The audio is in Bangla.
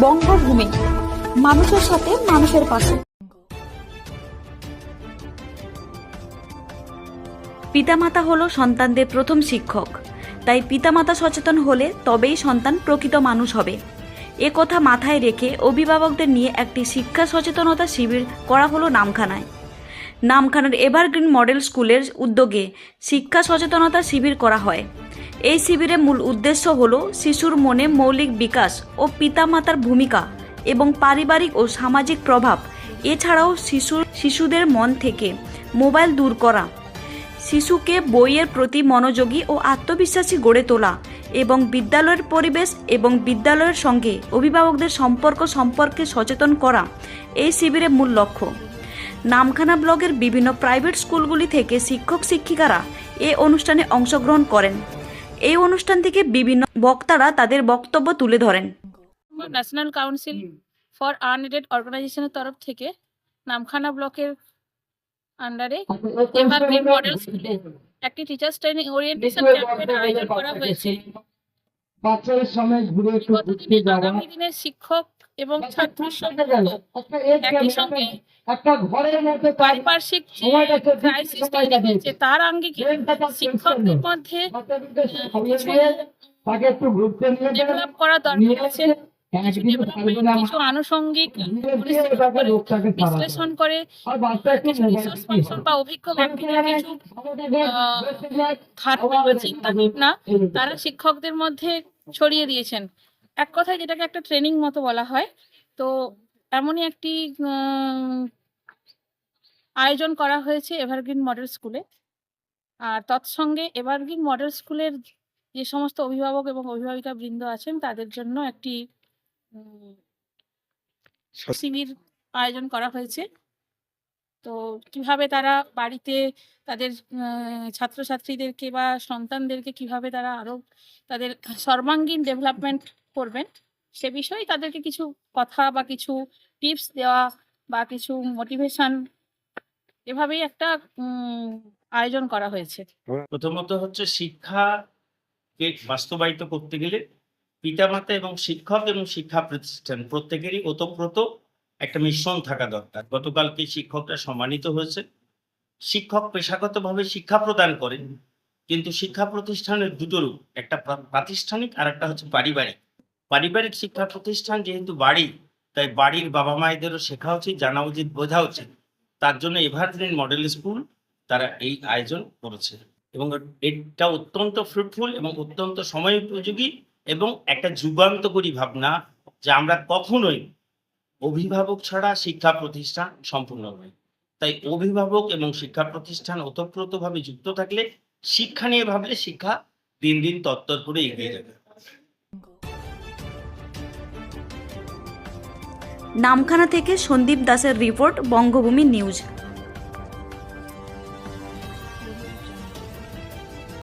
বঙ্গভূমি। মানুষের সাথে মানুষের পাশে। পিতামাতা হলো সন্তানদের প্রথম শিক্ষক। তাই পিতামাতা সচেতন হলে তবেই সন্তান প্রকৃত মানুষ হবে। এ কথা মাথায় রেখে অভিভাবকদের নিয়ে একটি শিক্ষা সচেতনতা শিবির করা হলো নামখানায়। নামখানার এভারগ্রিন মডেল স্কুলের উদ্যোগে শিক্ষা সচেতনতা শিবির করা হয়। এই শিবিরের মূল উদ্দেশ্য হল শিশুর মনে মৌলিক বিকাশ ও পিতামাতার ভূমিকা এবং পারিবারিক ও সামাজিক প্রভাব, এছাড়াও শিশুর, শিশুদের মন থেকে মোবাইল দূর করা, শিশুকে বইয়ের প্রতি মনোযোগী ও আত্মবিশ্বাসী গড়ে তোলা এবং বিদ্যালয়ের পরিবেশ এবং বিদ্যালয়ের সঙ্গে অভিভাবকদের সম্পর্ক সম্পর্কে সচেতন করা, এই শিবিরের মূল লক্ষ্য। নামখানা ব্লকের বিভিন্ন প্রাইভেট স্কুলগুলি থেকে শিক্ষক শিক্ষিকারা এ অনুষ্ঠানে অংশগ্রহণ করেন। এই অনুষ্ঠান থেকে বিভিন্ন বক্তারা তাদের বক্তব্য তুলে ধরেন। ন্যাশনাল কাউন্সিল ফর আনএডেড অর্গানাইজেশনের তরফ থেকে নামখানা ব্লকের আন্ডারে মডেল স্কুলে একটি টিচার্স ট্রেনিং ওরিয়েন্টেশন ক্যাম্পের আয়োজন করা হয়েছে। বাচ্চাদের সামনে ঘুরে একটু ঘুরতে যাওয়া। আগামী দিনের শিক্ষক এবং ছাত্রের একটা গেল, সম্পর্ক একটা এর একই সঙ্গে ঘরের মধ্যে তার পারিপার্শ্বিক ক্রাইসিস তৈরি হয়েছে তার আঙ্গিকে শিক্ষকদের মধ্যে তাকে একটু ঘুরতে নিয়ে ডেভেলপ করা দরকার আছে কিছু আনুষঙ্গিক বিশ্লেষণ করে বা অভিজ্ঞ কিছু ধারণা চিন্তা ভাবনা তারা শিক্ষকদের মধ্যে ছড়িয়ে দিয়েছেন। এক কথায় যেটাকে একটা ট্রেনিং মতো বলা হয়। তো এমনই একটি আয়োজন করা হয়েছে এভারগ্রিন মডেল স্কুলে আর তৎসঙ্গে এভারগ্রিন মডেল স্কুলের যে সমস্ত অভিভাবক এবং অভিভাবিকা বৃন্দ আছেন তাদের জন্য একটি শিবির আয়োজন করা হয়েছে। তো কীভাবে তারা বাড়িতে তাদের ছাত্রছাত্রীদেরকে বা সন্তানদেরকে কীভাবে তারা আরও তাদের সর্বাঙ্গীন ডেভেলপমেন্ট করবেন, সে বিষয়ে তাদেরকে কিছু কথা বা কিছু টিপস দেওয়া বা কিছু মোটিভেশন এভাবেই একটা আয়োজন করা হয়েছে। প্রথমত হচ্ছে শিক্ষাকে বাস্তবায়িত করতে গেলে পিতামাতা এবং শিক্ষক এবং শিক্ষা প্রতিষ্ঠান প্রত্যেকেরই ওতপ্রোত একটা মিশ্রণ থাকা দরকার। গতকালকে শিক্ষকরা সম্মানিত হয়েছে। শিক্ষক পেশাগতভাবে শিক্ষা প্রদান করেন, কিন্তু শিক্ষা প্রতিষ্ঠানের দুটো রূপ, একটা প্রাতিষ্ঠানিক আর একটা হচ্ছে পারিবারিক। পারিবারিক শিক্ষা প্রতিষ্ঠান যেহেতু বাড়ি, তাই বাড়ির বাবা মায়েদেরও শেখা উচিত, জানা উচিত, বোঝা উচিত। তার জন্য এভারগ্রিন মডেল স্কুল তারা এই আয়োজন করেছে। এবং এটা অত্যন্ত ফ্রুটফুল এবং অত্যন্ত সময় উপযোগী এবং একটা যুগান্তকরী ভাবনা, যে আমরা কখনোই অভিভাবক ছাড়া শিক্ষা প্রতিষ্ঠান সম্পূর্ণ নয়। তাই অভিভাবক এবং শিক্ষা প্রতিষ্ঠান ওতপ্রোতভাবে যুক্ত থাকলে শিক্ষা নিয়ে ভাবলে শিক্ষা দিন দিন তত্তর করে এগিয়ে যাবে। নামখানা থেকে সন্দীপ দাসের রিপোর্ট, বঙ্গভূমি নিউজ।